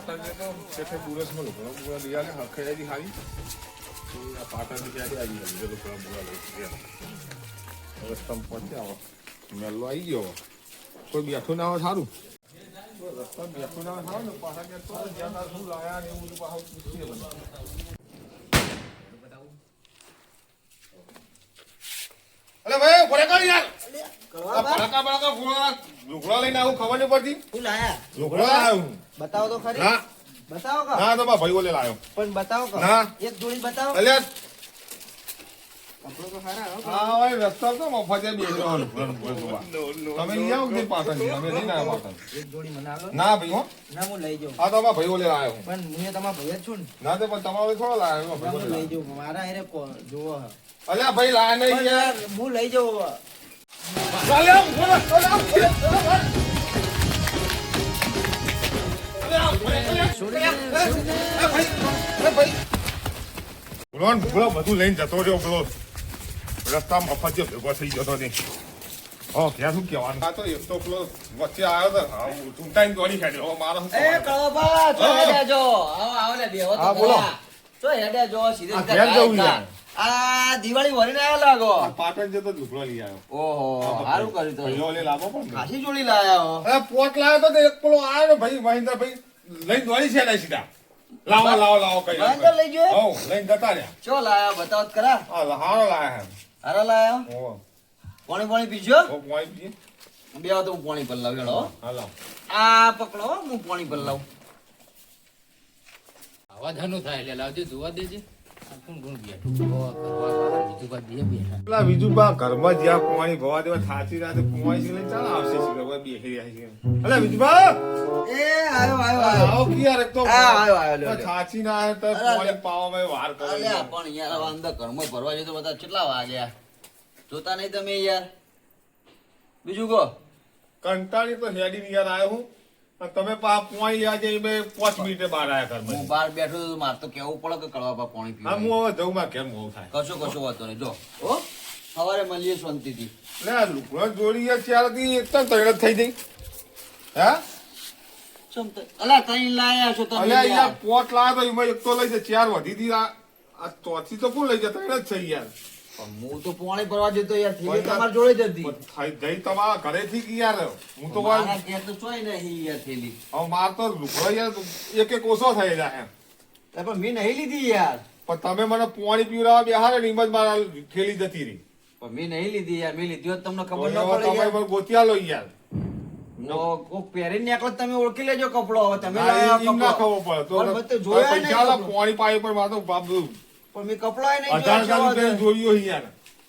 પાટણ તો આ પાટણની ક્યારે આવી ગયા સ્તંભ પહોંચી આવો મેલ્લો આવી ગયો. કોઈ બેઠું ના હોય સારું બેઠું ના હોય ને પાછા તો જ્યાં શું લાયા ને એવું બધું. ભાઈ ઘોડે કરી યાર આ ભડાકા ભડાકા ઘોડા લુગડા લઈને આવું ખબર નહીં પડતી? શું લાયા? લુગડા લાયો બતાવો તો ખરી. ના. બતાવો કા ના તો મારા ભાઈ ઓલે લાયો પણ બતાવો કા ના. એક જોડી બતાવો. અલ્યા કપડો તો સારા હો. આ ભાઈ રસ્તા તો મફતે બેસવાનો લુગડા લુગડા જોવા. તમે લઈ આવો કે પાટણ અમે લઈને આવ્યા પાટણ એક જોડી મને આલો. ના ભાઈ હો. ના હું લઈ જાઉં. આ તો મારા ભાઈ ઓલે લાયો પણ હું તમારા ભાઈ જ છું ને. ના તો પણ તમારો થોડો લાયો હું લઈ જાઉં. મારા હેરે જોવો. અલ્યા ભાઈ લાયા નહીં યાર, હું લઈ જાઉં બધું લઈને જતો રહ્યો રસ્તા મફત જે ભેગો થઈ જતો નહીં ઓ ક્યાં શું કહેવાનું? આ તો એક તો પેલો વચ્ચે આવ્યો તો ચૂંટાઈને દોડી કાઢ્યો. મારે એ કળોબા ચો હેડે જો. આવો આવો ને બેહો તો બોલો. ખરા. હેડે જો સીધે આ સીધા ઘેર જવું ગાયકા. આ દિવાળી વરીને આવ્યા લાગો. પાટણ જતો લુગડો લઈ આવ્યો ઓહો સારું કર્યું તો. લાવો પણ ખાસી જોડી લાયા હો અરે પોટ લાવ્યો તો એક પેલો આવ્યો ને ભાઈ મહેન્દ્ર ભાઈ લઈને દોડી છે સીધા. લાવો લાવો લાવો કઈ મહેન્દ્ર લઈ ગયો? હો લઈને જતા રહ્યા. ચો લાયા? બતાવો તો ખરા હારો લાયા હારા લાયા? ઓ પાણી પાણી પીજો? ઓ પોઈન્ટ પી બે તો હું પાણી પર લાવ્યો હેડો. હાલો આ પકડો હું પાણી પર લાવ. આવા ધાનું થાય એટલે લાવજો જોવા દેજે. આ કોણ કોણ બેઠું જોવા કરવા વાળા બીજું બા બે બેઠા પેલા બીજું બા ઘરમાં જ્યાં પોણી ભવા દેવા થાચી રાતે પોણી છે ચાલ આવશે છે બેહી રહ્યા છે. અલે બીજું એ આયો આયો આવો કે યાર તો. આયો આયો લ્યો, લ્યો. થાચી ના આવે તો પોણી પાવામાં વાર કરો પણ યાર અંદર ઘરમાં ભરવા જઈએ તો બધા કેટલા વાગ્યા? જોતા નહીં તમે યાર. બીજું કહો. કંટાળી તો હેડી યાર આવ્યો હું. તમે પા પોણી લેવા જઈ બે પાંચ મિનિટે બહાર આવ્યા હું બહાર બેઠો તો મારે તો કેવું પડે કે કડવા પા પાણી પીવા હું હવે જઉં માં કેમ હોવું થાય. કશો કશો વાતો નહીં. જો ઓ સવારે મળીએ શાંતિથી. લે આ લુગડો જોડી યાર ચારથી એક તો તૈયાર જ થઈ જઈ હે? અલા કઈ લાયા છો તમે અલ્યા યાર? પોટ લાયા તો એમાં એક તો લઈ જાય ચાર વધી દીધા આ ચોથી તો કોણ લઈ જાય તૈયાર જ છે યાર. હું તો પાણી ભરવા જતો યાર તમારી જોડે જ હતી. પણ જઈ તમારા ઘરેથી કે યાર હું તો વાર મારા તો ચોય નહીં યાર થેલી હવે માર તો યાર એક એક ઓછો થઈ જાય એમ. પણ મેં નહીં લીધી યાર. પણ તમે મને પાણી પીવડાવવા બેહારે ને જ મારા થેલી જતી રહી. પણ મેં નહીં લીધી યાર મેં લીધી હોત તમને ખબર ન પડે તમે યાર. મને ગોતિયા લો યાર. નો, કોક પહેરીને નીકળો તમે ઓળખી લેજો કપડો હવે તમે લાવ્યા કપડો. ખબર પડે. તો જોયા નહીં કપડો. પાણી પર મારે બાબુ બાપ પણ મેં કપડા નહીં અઢાર હજાર રૂપિયા જોયું યાર.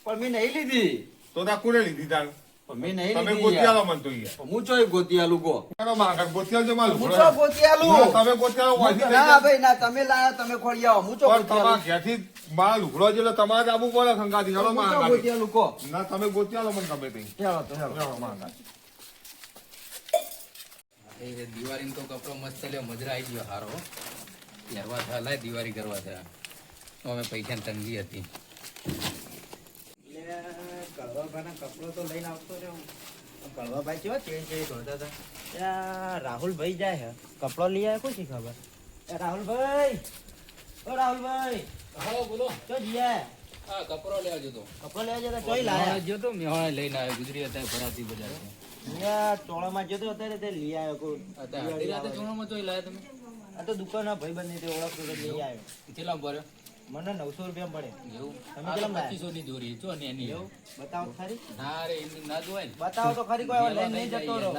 પણ મેં નહીં લીધી. તો ત્યાં કોને લીધી તાર? પણ તમે મને તો યાર. હું ચોય કરો જો હું ચો તમે ગોતિયા લો, હું વાંચી તો- લેજો. ના ભાઈ ના તમે લાયા તમે ખોડી આવો. હું ચો પણ તમારા આબુ પડે ખંગાથી ચલો માંગા ગોતી આલું ના તમે ગોતિયા લો મને ગમે તે. ચાલો તો ચાલો. માંગા એ તો કપડો મસ્ત લ્યો મજરા આવી ગયો હારો. થયા લાય દિવાળી કરવા થયા. તો અમે પૈસાની તંગી હતી. લે, કડવાભાઈના કપડો તો લઈને આવતો રહ્યો. કડવાભાઈ કેવા હતા? ત્યાં રાહુલભાઈ જાય હે. કપડો લઈ આવ્યો કોઈ ખબર? એ રાહુલભાઈ! ઓ રાહુલભાઈ! હા બોલો. ચો જીયા હા કપડો લેવા જતો કપડો લેવા જતા ચોઈ લાયા. જો તો લઈને આવ્યો. ગુજરી હતા ભરાતી બજાર અહીંયા ચોળામાં જતો અત્યારે તે લઈ આવ્યો કોઈ. અત્યારે રાતે ચોણામાં તો લાયા તમે? આ તો દુકાનના ભાઈ બંધ ઓળખ તો લઈ આવ્યો. કેટલા ભર્યો મને નવસો રૂપિયા મળે. એવું? તમે તો પચીસો ની દોરી જો ને એની. એવું? બતાવો ખરી. ના રે ના જોવાય ને. બતાવો તો ખરી કોઈ લઈને નહીં જતો રહો.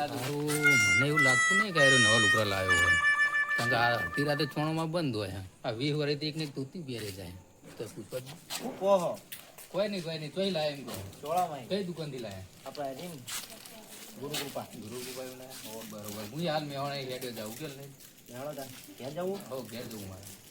મને એવું લાગતું નહીં કે નવા લુગડા લાવ્યો હોય. કારણ કે આ અડધી રાતે ચોણામાં બંધ હોય આ વીસ વર્ષથી એક ને એક તૂટી પહેરે જાય. તો. કોઈ નહીં કોઈ નહીં ચોઈ લાયા એમ કહો. ચોળામાં કઈ દુકાનથી લાયા? આપણે રીમ ગુરુ કૃપા ગુરુ ગુબાઈ લાયા? ઓ બરોબર. હું હાલ મેહોણા રેડિયો જાઉં કે નહીં. જાણો ઘેર જવું? હો ઘેર જવું મારે.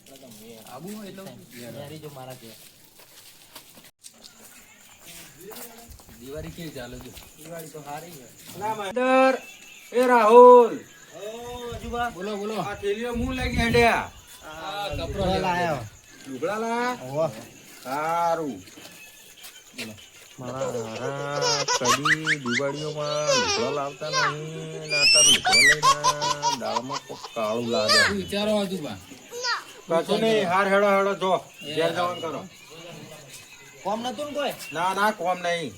દિવાળીઓમાં લુગડો લાવતા નહીં ને લઈને દાળમાં કાળું લાગે વિચારો બા કશું નહીં હાર હેડો હેડો જો ઘેર જવાનું કરો. કોમ નતું ને કોઈ? ના ના કોમ નહીં.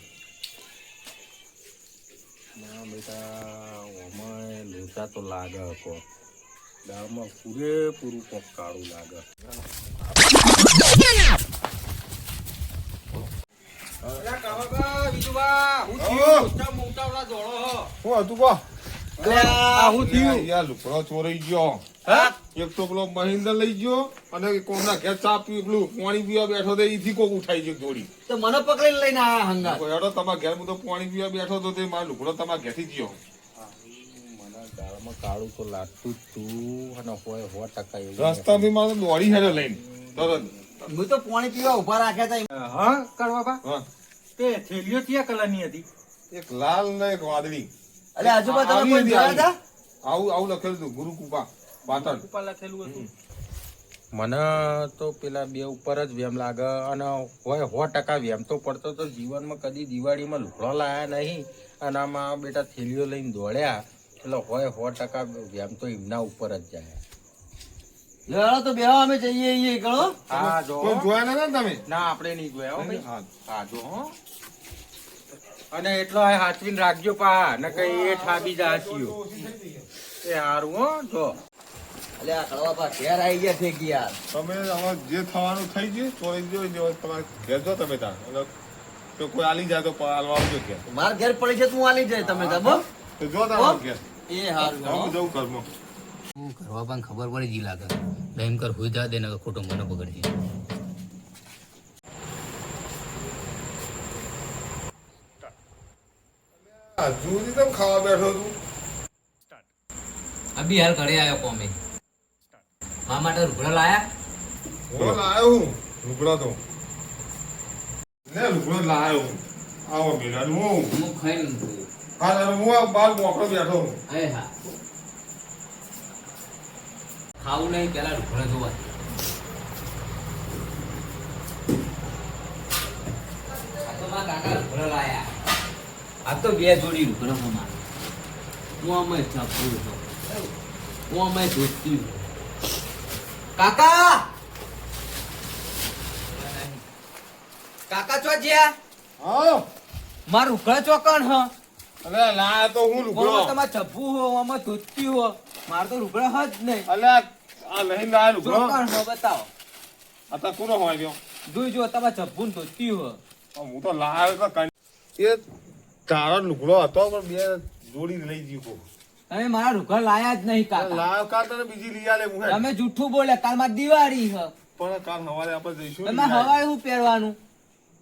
ના બેટા ઓમાય લોચા તો લાગે હકો. દાળમાં પૂરેપૂરું કોક કાળું લાગે. શું હતું કહો આવું હતું યાર લુકડો ચોરાઈ ગયો. એક તો પેલો મહિન્દર લઈ ગયો અને કોમના ઘેર ચા પી પેલું પાણી પીવા બેઠો તો એથી કોક ઉઠાઈ ગયો દોડી. તો મને પકડી લઈને આયા હંગા હેડો તમારા ઘેર હું તો પાણી પીવા બેઠો તો તે મારો લુકડો તમારા ઘેરથી ગયો. મને કાળું તો લાગતું તું અને હોય સો ટકા એવું રસ્તાથી મારે દોડી હેડો લઈને તરત. હું તો પાણી પીવા ઊભા રાખ્યા હતા હા કરવા હા. તે થેલીઓ કયા કલરની હતી? એક લાલ ને એક વાદળી. અલે આજુબાજુ તમે કોઈ જોયા હતા? આવું આવું લખેલું હતું ગુરુ કૃપા પાટણ. કૃપા લખેલું હતું. મને તો પેલા બે ઉપર જ વેમ લાગે અને હોય સો ટકા વેમ તો પડતો તો જીવનમાં કદી દિવાળીમાં લુકડો લાયા નહીં અને આમાં બેટા થેલીઓ લઈને દોડ્યા. એટલે હોય સો ટકા વેમ તો એમના ઉપર જ જાય. લેવાડો તો બેહો અમે જઈએ ગણો હા જો. જોયા નતા ને તમે? ના આપણે નહીં જોયા હા. હા જો હો. અને એટલો આ હાચવીને રાખજો પા ને કઈ એ ઠાબી જાચ્યો એ હારું હો જો. અલે આ કડવા પા ઘેર આવી ગયા છે કે યાર. તમે હવે જે થવાનું થઈ ગયું તો જો હોય તમારે ઘેર જો તમે તાર અને તો કોઈ આલી જાય તો આલવા આવજો કે માર ઘેર પડી છે તું આલી જાય તમે તો તો જો તાર ઘેર. એ હારું હું જઉં ઘરમાં. હું કરવા પણ ખબર પડી જી લાગે. લઈને કર હોઈ જા દેને ખોટો મને પકડજે. જુદી તમે ખાવા બેઠો તું અભી હાલ ઘરે આવ્યો કોમે. મા માટે રૂપડા લાયા? હું લાયો હું લુગડો તો. ને લુગડો લાયો હું. આવો મેલા હું. હું ખાઈ હા હું આ બાર મોકળો બેઠો હું. અરે હા. ખાવું નહીં પેલા રૂપડા જોવા તો કાકા રૂપડા લાયા. આ તો બે જોડી રૂપડા મામા હું અમે ચાપું છો. હું અમે જોતી કાકા! કાકા ચો જ્યા? હા. માર ઉકળા ચોકણ હ? અલે ના તો હું લુગડો તમાર ચપ્પુ હો અમે ધોતી હો. માર તો રૂપડા હ જ નહીં. અલે આ લઈ ના લુગડો ચોકણ હો બતાવો. આ તો કોનો હોય ગયો. જોઈ જો તમાર ચપ્પુ ધોતી હો. હું તો લાયો તો કઈ એ તારો લુગડો હતો પણ બે જોડી લઈ ગયો તમે મારા રૂખા લાયા જ નહીં કાકા. લાયો કાલ તને બીજી લઈ આલે હું તમે જૂઠું બોલે કાલમાં દિવાળી હ. પણ કાલ હવારે આપણે જઈશું તમે હવારે હું પહેરવાનું?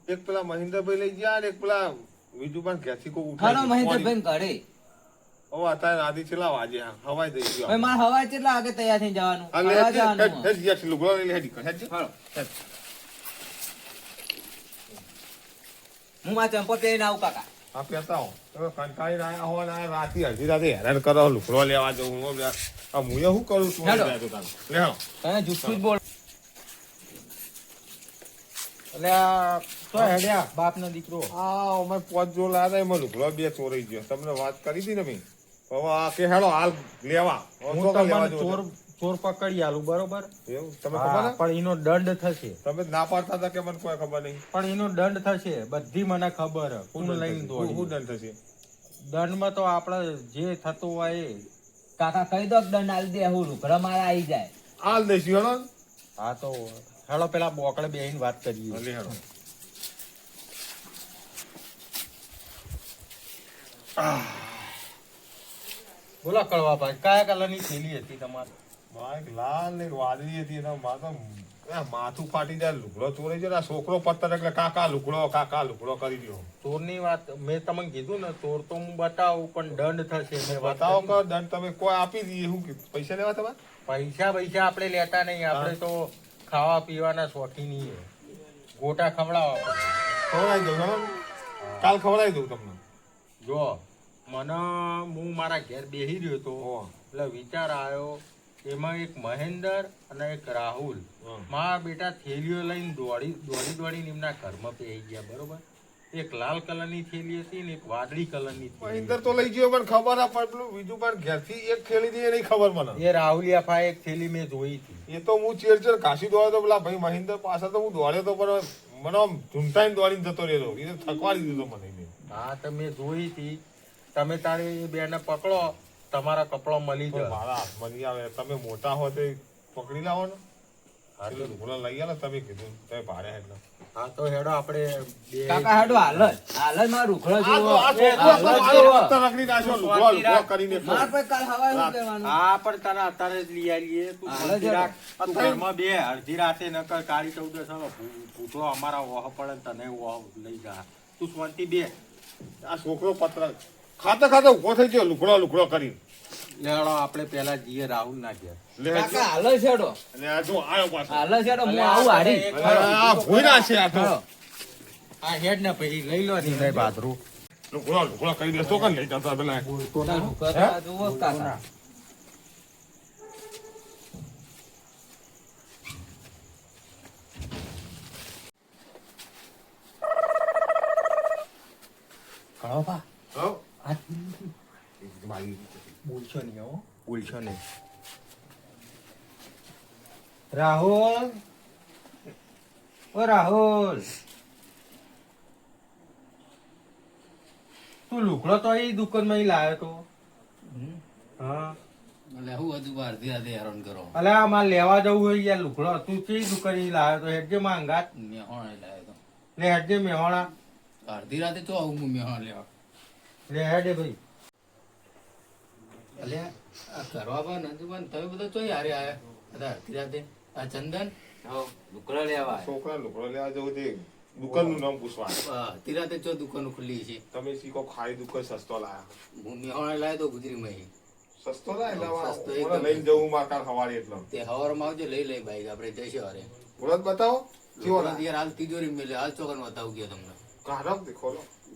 એક પેલા મહેન્દ્રભાઈ લઈ ગયા અને એક પેલા બીજું પણ ઘેરથી કોઈ ખરો મહેન્દ્રભાઈ ઘરે. ઓ અત્યારે આધી છેલ્લા વાજે હવાઈ દઈ ગયો. મારે હવાઈ કેટલા વાગે તૈયાર થઈ જવાનું? હેડ, હેડ, લુગડો લઈ. હેડ. હું માં ચંપો પહેરીને આવું કાકા. આ હો. તમે હો ને રાતે અડધી રાતે હેરાન કરો લુગડો લેવા જવું હો, લે. શું કરું છું? જ બોલ. એટલે તો હેડ્યા દીકરો. હા અમે પોત જો લાયા એમાં લુગડો બે ચોરાઈ ગયો. તમને વાત કરી હતી ને મેં? હવે આ કે હેડો હાલ લેવા. ચોર ચોર પકડી આલું બરોબર? એવું? તમે ખબર પણ એનો દંડ થશે. તમે ના પાડતા હતા કે મને કોઈ ખબર નહીં? પણ એનો દંડ થશે બધી મને ખબર. કોણ દંડ લઈને થશે? શું- દંડ થશે? દંડમાં તો આપણે જે થતું હોય એ. કાકા કહી દો કે દંડ આલી દે હું રૂખડા મારા આવી જાય. આલ દઈશું હેડો. હા તો હેડો પેલા બોકડે બેહીને વાત કરીએ. હેડો. બોલા કળવા ભાઈ કયા કલરની થેલી હતી તમારી? બાઈક લાલ ને વાદળી હતી એના માથા માથું ફાટી જાય લુગડો ચોરાઈ જાય આ છોકરો પત્તર એટલે કાકા લુગડો કાકા લુગડો કરી દો ચોરની વાત મેં તમને કીધું ને ચોર તો હું બતાવું પણ દંડ થશે મેં બતાવો કે દંડ તમે કોઈ આપી દઈએ શું કીધું? પૈસા લેવા તમારે પૈસા પૈસા આપણે લેતા નહીં આપણે તો ખાવા પીવાના શોખીન. ગોટા ખવડાવવા ખવડાવી દઉં. કાલ ખવડાવી દઉં તમને જો મને હું મારા ઘેર બેસી રહ્યો હતો. એટલે વિચાર આવ્યો એમાં એક મહેન્દર અને એક રાહુલ. મા બેટા થેલીઓ લઈને દોડી દોડી દોડીને એમના ઘરમાં પેહી ગયા બરોબર? એક લાલ કલરની થેલી હતી ને એક વાદળી કલરની મહેન્દર મહિન્દર તો લઈ ગયો પણ ખબર આ પણ પેલું બીજું પણ ઘેરથી એક થેલી થી એ નહીં ખબર મને. એ રાહુલ યાફા એક થેલી મેં જોઈ હતી. એ તો હું ચેર કાશી ઘાસી દોડ્યો તો પેલા ભાઈ મહેન્દર પાસે તો હું દોડ્યો તો પણ મને આમ ઝૂંટાઈને દોડીને જતો રહ્યો એને થકવાડી દીધો મને હા તો મેં જોઈ હતી. તમે તારે એ બેને પકડો. તમારા કપડા મળી જાય. મારા હાથમાં નહીં આવે. તમે મોટા હો તો પકડી લાવો ને હા તો- ઢોકળા લઈ આવો ને તમે કીધું. તમે ભારે એટલે હા તો હેડો આપણે બે કાકા હેડો હાલ હાલમાં રૂખડો આ તો જોવો. રગડી નાખ્યો, લુગડો લુગડો કરીને માર પર કાલ હવા હું લેવાનું હા પણ તને અત્યારે જ લઈ આવીએ. તું હાલ. રાખ. ઘરમાં બે અડધી રાતે નકર કાળી ચૌદસ ભૂતો અમારા ઓહ પડે તને વહ લઈ જા. તું શાંતિ બે. આ છોકરો પત્ર ખાતા ખાતા ઊભો થઈ ગયો લુગડો લુગડો કરી લેડો આપણે પેલા જઈએ રાહુલ ના ઘેર. કાકા હાલ જ અને આ જો આયો પાછો. હાલ જ હું આવું હારી. આ ભૂયના છે આ તો. આ હેડ ને પછી લઈ લો ની. ભાઈ બાથરૂમ લુગડો લુગડો કરી લઈ જતા પેલા? જોવો કાકા. હો બોલશો નહીં રાહુલ ઓ રાહુલ તું લુકડો તો એ દુકાનમાં લાવ્યો લાયો તો હા એટલે હું હજુ બહારથી રાતે હેરાન કરો અલે આ મારે લેવા જવું હોય યાર લુકડો તું કઈ દુકાન લાવ્યો લાયો તો હેડજે માંગાત મેહોણા લાવ્યો તો લે હેડજે મેહોણા અડધી રાતે તો આવું હું મેહોણા લેવા લે હેડે ભાઈ. એટલે આ કરવા પર તમે બધા ચોઈ હારે આયા? બધા અડધી આ ચંદન? રૂખડો લેવા છોકરા લુગડો લેવા જવું તે દુકાનનું નામ પૂછવા આ ચો દુકાનો ખુલ્લી છે. તમે શીખો ખાઈ દુકાન સસ્તો લાયા. હું મેહોણા લાવ્યો તો ગુજરીમાં સસ્તો લાય એટલે સસ્તો મને લઈને જવું સવારે તે હવારમાં આવજો લઈ લઈ બાઈક આપણે જઈશું હારે ઓળખ બતાવો. કેવો યાર હાલ તિજોરી મેલે હાલ ચોકન બતાવું ગયો તમને. કાઢો દેખો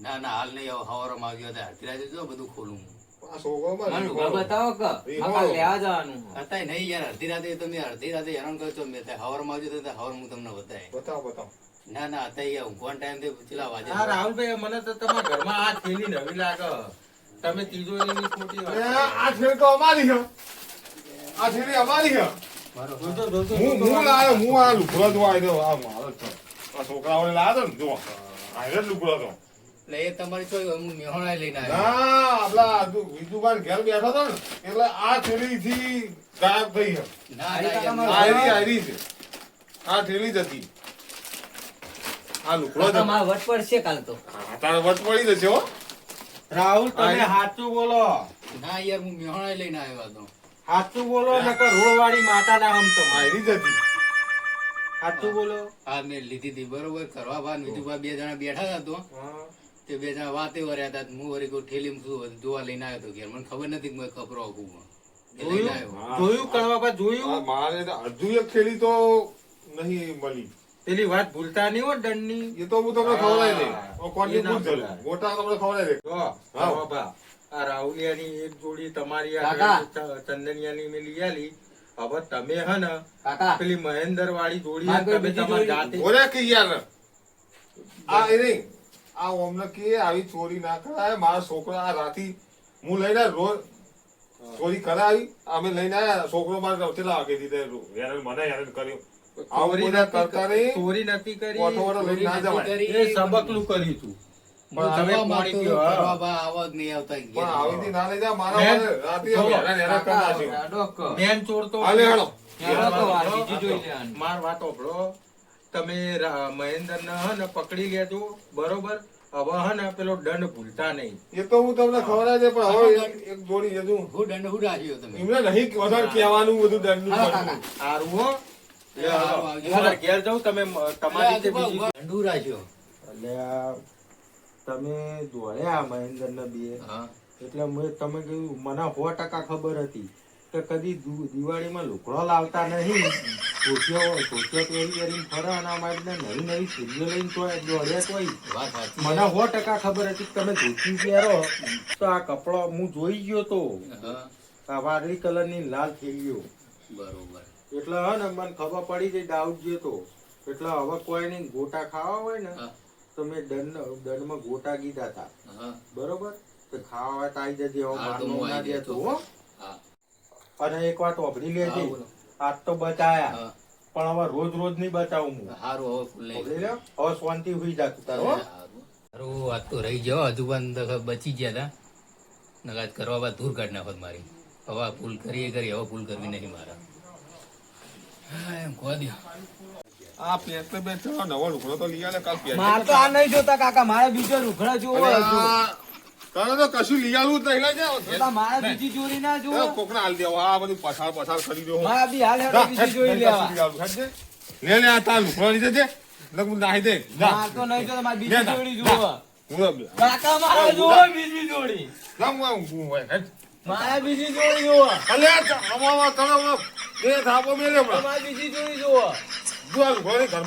ના ના હાલ નહીં આવો હવારમાં આવ્યો હતા. અડધી રાતે જો બધું ખોલું. બતાવો કે. લેવા જવાનું. અત્યારે નહીં યાર અડધી રાતે તમે અડધી રાતે હેરાન કરો છો. મેં ત્યાં હવારમાં આવજો તો હવાર હું તમને બતાય બતાવો બતાવો. ના ના અત્યારે ઊંઘવાનો ટાઈમથી ચેલા વાજે? હા રાહુલભાઈ મને તો તમારા ઘરમાં આ થેલી નવી લાગે. તમે ખોટી આ થેલી તો અમારી છે. આ થેલી અમારી છે. હું. હું લાયો હું આ લુગડો જો આવ્યો આ મારો છે આ છોકરાઓને લાવ્યો ને જો આ જ તો. એટલે એ તમારી ચોઈ હું મેહોણા લઈને આવ્યો. ના આપલા વિજુભાઈ ઘેર બેઠો હતો ને એટલે આ થેલી થી ગાયબ થઈ છે ના ના યાર, આ આયરી આયરી છે. આ થેલી જ હતી. આ લુગડો જ મારા વટ પડશે કાલ તો. હા, વટ પડી જશે હો. રાહુલ તમે સાચું બોલો. ના યાર હું મેહોણા લઈને આવ્યો હતો. સાચું બોલો નકર રોડવાળી માતાના હમ તો. આયરી જ હતી. સાચું બોલો. હા મેં લીધી હતી બરોબર. કરવા બા વિજુભા બે જણા બેઠા હતા તો. તે બે જણા વાતે વર્યા હતા હું વરી કોઈ ઠેલી શું જોવા લઈને આવ્યો હતો ઘેર. મને ખબર નથી કે મેં કપરો આખું જોયું? કણવા આ જોયું? મારે અડધું એક ઠેલી તો નહીં મળી. પેલી વાત ભૂલતા નહીં હો દંડની એ તો હું તમને ખવડાવી દે. કોની ભૂલ ગોટા તમને ખવડાવી દે. હા. બાબા આ રાહુલિયાની એક જોડી તમારી આ ચંદનિયાની મેં લઈ આલી. હવે તમે હે ને પેલી મહેન્દર વાળી જોડી તમે તમારી જાતે ઓરે કે યાર? આ એ નહીં. આ ઓમને કે આવી ચોરી ના કરાય મારા છોકરા આ રાતી હું લઈને રોજ ચોરી કરાવી અમે લઈને આવ્યા છોકરો મારે કેટલા વાગે દીધે હેરાન મને હેરાન કર્યું. ચોરી નથી કરતા નહીં. ચોરી નથી કરી ઓટો ઓટો લઈને ના જવાય. એ સબકલું કર્યું તું. હું તમે જવા પાણી માંગતો પીઓ, હતો, હા. કરવા બા આવા જ નહીં આવતા પણ ઘેર. આવીથી ના લઈ જા મારા વાત હોભળો તમે મહેન્દ્ર ને પકડી લેજો બરોબર? હવે હે પેલો દંડ ભૂલતા નહીં. એ તો હું તમને ખબર છે પણ હવે એક- જોડી હજુ હું દંડ હું રાખ્યો તમે? એમને નહીં વધારે કહેવાનું બધું દંડનું હા, સારું હો. ઘેર જાઉં તમે તમારી રીતે બીજી દંડ રાખ્યો. એટલે આ તમે દોડ્યા મહેન્દ્ર ને બે. એટલે મેં તમે કહ્યું મને સો ટકા ખબર હતી. કદી દિવાળીમાં લુગડો લાવતા નહીં. ધોતિયો ધોતિયો પહેરી પહેરીને ફરે અને અમારી નવી નવી સીડીઓ લઈને તો દોડ્યા કોઈ મને સો ટકા ખબર હતી તમે ધોતી પહેરો. તો આ કપડો હું જોઈ ગયો તો આ વાદળી કલરની લાલ થઈ ગયો બરોબર. એટલે હે ને મને ખબર પડી ગઈ ડાઉટ ગયો તો. એટલે હવે કોઈ નહીં ગોટા ખાવા હોય ને તો મેં દંડ દંડમાં ગોટા કીધા હતા. બરોબર? તો ખાવા તો આવી જજે હવે ના દેતો હા. અને એક વાત વાપરી લેજે. આજ તો બચાયા. પણ હવે રોજ રોજ નહીં બચાવું હું. સારું હવે હવે શાંતિ હોઈ જાતું તારો સારું હારું. તો રહી ગયો હજુ પણ બચી ગયા હતા નગાત કરવા બાદ દૂર કાઢ નાખો મારી. હવે ભૂલ કરીએ કરી હવે ભૂલ કરવી નહીં મારા. એમ કહો દ્યો. આ ચલો, નવો રૂખડો તો લઈ આલે કાલ માર તો આ નહીં જોતા કાકા. મારે બીજો રૂખડો જોવો તને તો કશું લઈ આલું જ. નહીં બીજી જોડી ના એ જોવો હાલ દેવો. આ બધું પછાડ પછાડ કરી દો. મારે બી હાલ બીજી ચોરી લેવા. લે લે આ તાર લુગડો લીધે છે લગભગ નાહી દે. જા. તો નહીં જોતા મારે બીજી જોડી. જોવો કાકા મારે જોવો બીજી જોડી. જા, હું હોય. બીજી જોવો અલે બે થાપો મેલે. બીજી જોવો ઘરમાં જા.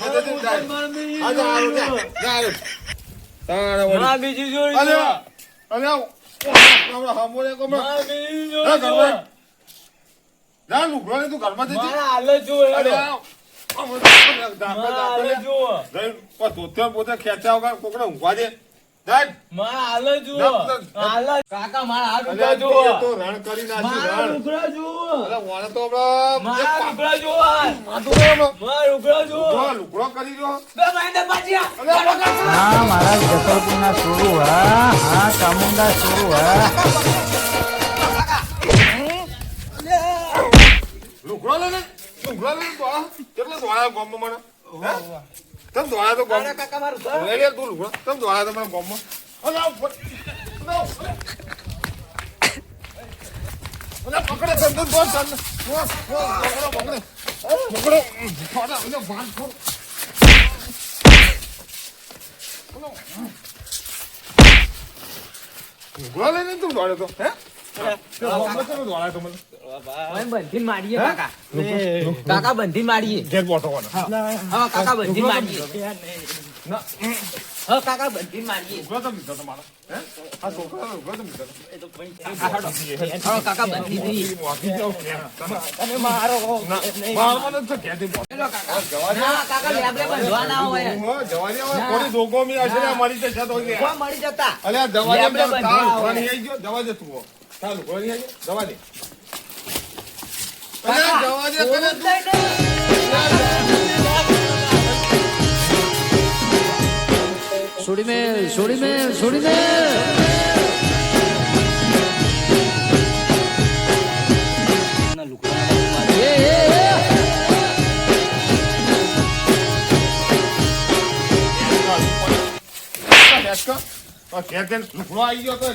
આ જા, આ જા. આ જા. તારે બીજી હમણાં હામોને જા, જોવો ઘરમાં. જા, લુગડોની તું ઘરમાં. મારે હાલ જ મારે. જ જ જ. કાકા મારા આ જોવો તે રણ કરી નાખ્યું, રણ. તો હમણાં હા મારા જસલપુરના સોરું હા હા ચામુંડા સોરું હા લુગડો લે ને. લુગડો લે તો. કેટલો દોડા ગામમાં મને? તમ ધોળા તો ગોમ કાકા મારું. લે લે તું લુગડો. તમ ધોળા તો મને ગોમ અલે પકડે પકડો, પકડો. લઈને તું હે દોડાય તો મારીએ કાકા બંધી મારીએ. હા કાકા બંધી મારીએ. ના હા કાકા બંધીને મારીએ. ઊભો તો લીધો તમારો હે? આ છોકરાનો ઊભો તો લીધો હા કાકા બંધી દઈએ વાગી જાવ તમે મારો મારવાનો જ છે ઘેરથી બોટો. જવા દે. ના કાકા લેબડે બંધવા ના હોય. હો, જવા દે હવે. કોની દોગોમી હશે ને? અમારી તો તો લે. કોઈ મળી જતા? અલે આ દે લેબડે તાર બંધવા લુગડો આવે. ગયો. જવા દે તું નહીં આઈ ગયો. જવા દે. અલે આ દે તને તું. છોડી મેલ છોડી મેલ છોડી મેલ ઘેર ઘેર લુગડો આઈ ગયો તો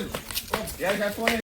ઘેર નહીં.